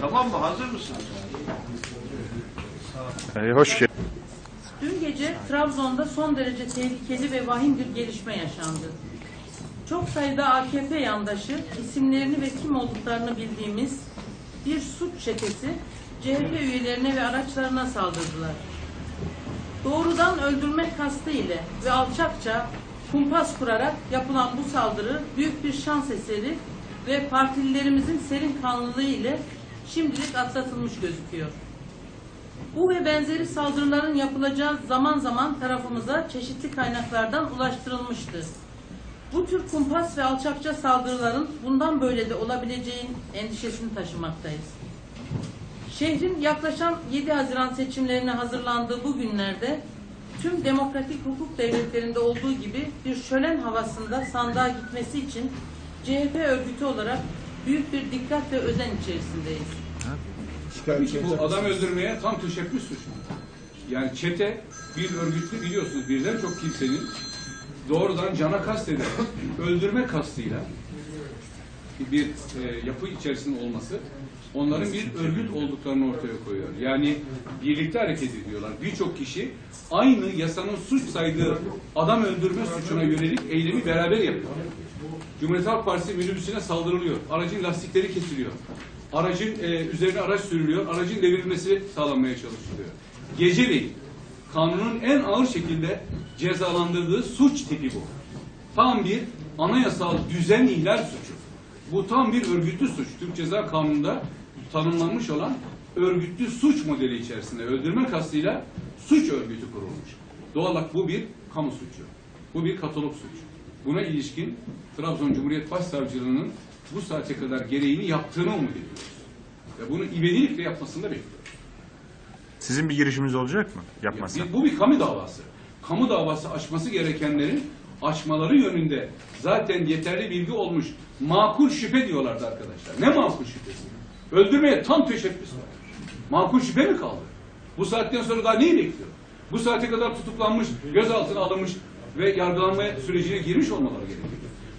Tamam mı? Hazır mısınız? Ee, hoş geldin. Dün gece Trabzon'da son derece tehlikeli ve vahim bir gelişme yaşandı. Çok sayıda AKP yandaşı, isimlerini ve kim olduklarını bildiğimiz bir suç çetesi CHP üyelerine ve araçlarına saldırdılar. Doğrudan öldürmek kastı ile ve alçakça kumpas kurarak yapılan bu saldırı büyük bir şans eseri ve partililerimizin serin kanlılığı ile şimdilik atlatılmış gözüküyor. Bu ve benzeri saldırıların yapılacağı zaman zaman tarafımıza çeşitli kaynaklardan ulaştırılmıştı. Bu tür kumpas ve alçakça saldırıların bundan böyle de olabileceğin endişesini taşımaktayız. Şehrin yaklaşan 7 Haziran seçimlerine hazırlandığı bu günlerde tüm demokratik hukuk devletlerinde olduğu gibi bir şölen havasında sandığa gitmesi için CHP örgütü olarak büyük bir dikkat ve özen içerisindeyiz. Bu adam öldürmeye tam teşebbüs suçu. Yani çete bir örgütlü biliyorsunuz birden çok kimsenin doğrudan cana kastederek öldürme kastıyla bir e, yapı içerisinde olması onların bir örgüt olduklarını ortaya koyuyor. Yani birlikte hareket ediyorlar. Birçok kişi aynı yasanın suç saydığı adam öldürme suçuna yönelik eylemi beraber yapıyor. Cumhuriyet Halk Partisi minibüsüne saldırılıyor. Aracın lastikleri kesiliyor. Aracın e, üzerine araç sürülüyor. Aracın devrilmesi sağlanmaya çalışılıyor. Geceleyin kanunun en ağır şekilde cezalandırdığı suç tipi bu. Tam bir anayasal düzen ihlal suçu. Bu tam bir örgütlü suç. Türk Ceza Kanunu'nda tanımlanmış olan örgütlü suç modeli içerisinde öldürme kastıyla suç örgütü kurulmuş. Doğal olarak bu bir kamu suçu. Bu bir katalog suçu. Buna ilişkin Trabzon Cumhuriyet Başsavcılığı'nın bu saate kadar gereğini yaptığını umut ediyoruz. Ve bunu ivedilikle yapmasını da bekliyoruz. Sizin bir girişiminiz olacak mı? Yapmazsa. Bir- bu bir kamu davası. Kamu davası açması gerekenlerin açmaları yönünde zaten yeterli bilgi olmuş. Makul şüphe diyorlardı arkadaşlar. Ne makul şüphesi? Öldürmeye tam teşebbüs var. Makul şüphe mi kaldı? Bu saatten sonra daha neyi bekliyor? Bu saate kadar tutuklanmış, gözaltına alınmış ve yargılanma sürecine girmiş olmaları gerekiyor.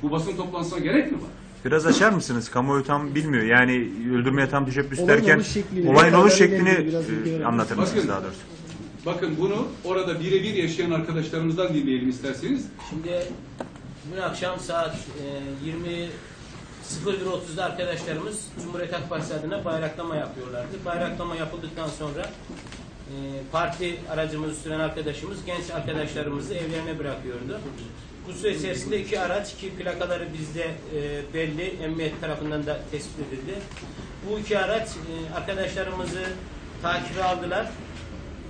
Bu basın toplantısına gerek mi var? Biraz açar mısınız? Kamuoyu tam bilmiyor. Yani öldürmeye tam teşebbüs Olayın derken oluş şeklini, olayın oluş şeklini biraz e, anlatır mısınız Bakın. daha doğrusu? Bakın bunu orada birebir yaşayan arkadaşlarımızdan dinleyelim isterseniz. Şimdi dün akşam saat e, 20 01.30'da arkadaşlarımız Cumhuriyet Halk Partisi adına bayraklama yapıyorlardı. Bayraklama yapıldıktan sonra parti aracımızı süren arkadaşımız genç arkadaşlarımızı evlerine bırakıyordu. Bu süre içerisinde iki araç ki plakaları bizde e, belli, emniyet tarafından da tespit edildi. Bu iki araç e, arkadaşlarımızı takibe aldılar.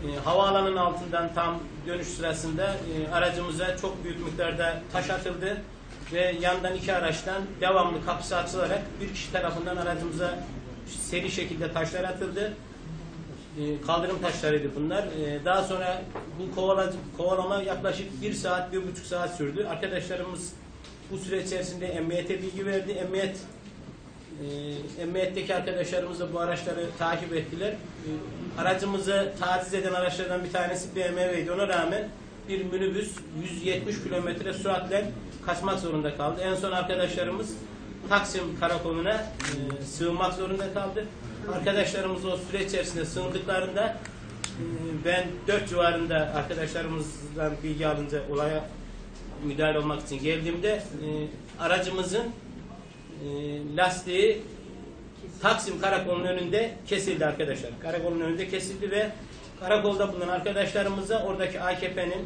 E, havaalanının altından tam dönüş sırasında e, aracımıza çok büyük miktarda taş atıldı ve yandan iki araçtan devamlı kapısı açılarak bir kişi tarafından aracımıza seri şekilde taşlar atıldı. E, kaldırım taşlarıydı bunlar. E, daha sonra bu kovala, kovalama yaklaşık bir saat, bir buçuk saat sürdü. Arkadaşlarımız bu süre içerisinde emniyete bilgi verdi. Emniyet emniyetteki arkadaşlarımız da bu araçları takip ettiler. E, aracımızı taciz eden araçlardan bir tanesi BMW'ydi. Ona rağmen bir minibüs 170 kilometre süratle kaçmak zorunda kaldı. En son arkadaşlarımız Taksim karakoluna sığınmak zorunda kaldı. Arkadaşlarımız o süre içerisinde sığındıklarında e, ben 4 civarında arkadaşlarımızdan bilgi alınca olaya müdahale olmak için geldiğimde e, aracımızın e, lastiği Taksim karakolunun önünde kesildi arkadaşlar. Karakolun önünde kesildi ve karakolda bulunan arkadaşlarımıza oradaki AKP'nin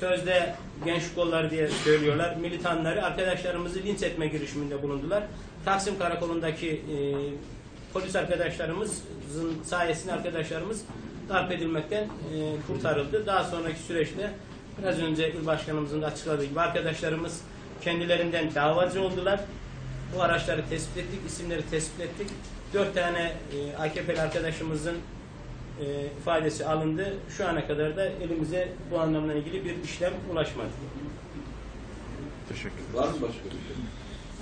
sözde genç kolları diye söylüyorlar. Militanları arkadaşlarımızı linç etme girişiminde bulundular. Taksim karakolundaki e, polis arkadaşlarımızın sayesinde arkadaşlarımız darp edilmekten e, kurtarıldı. Daha sonraki süreçte biraz önce il başkanımızın da açıkladığı gibi arkadaşlarımız kendilerinden davacı oldular. Bu araçları tespit ettik, isimleri tespit ettik. Dört tane e, AKP'li arkadaşımızın e, ifadesi alındı. Şu ana kadar da elimize bu anlamla ilgili bir işlem ulaşmadı. Teşekkür ederim. Var mı başka bir şey?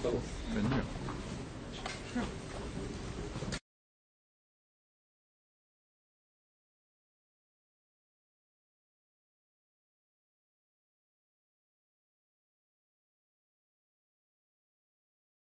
Tamam. Benim yok.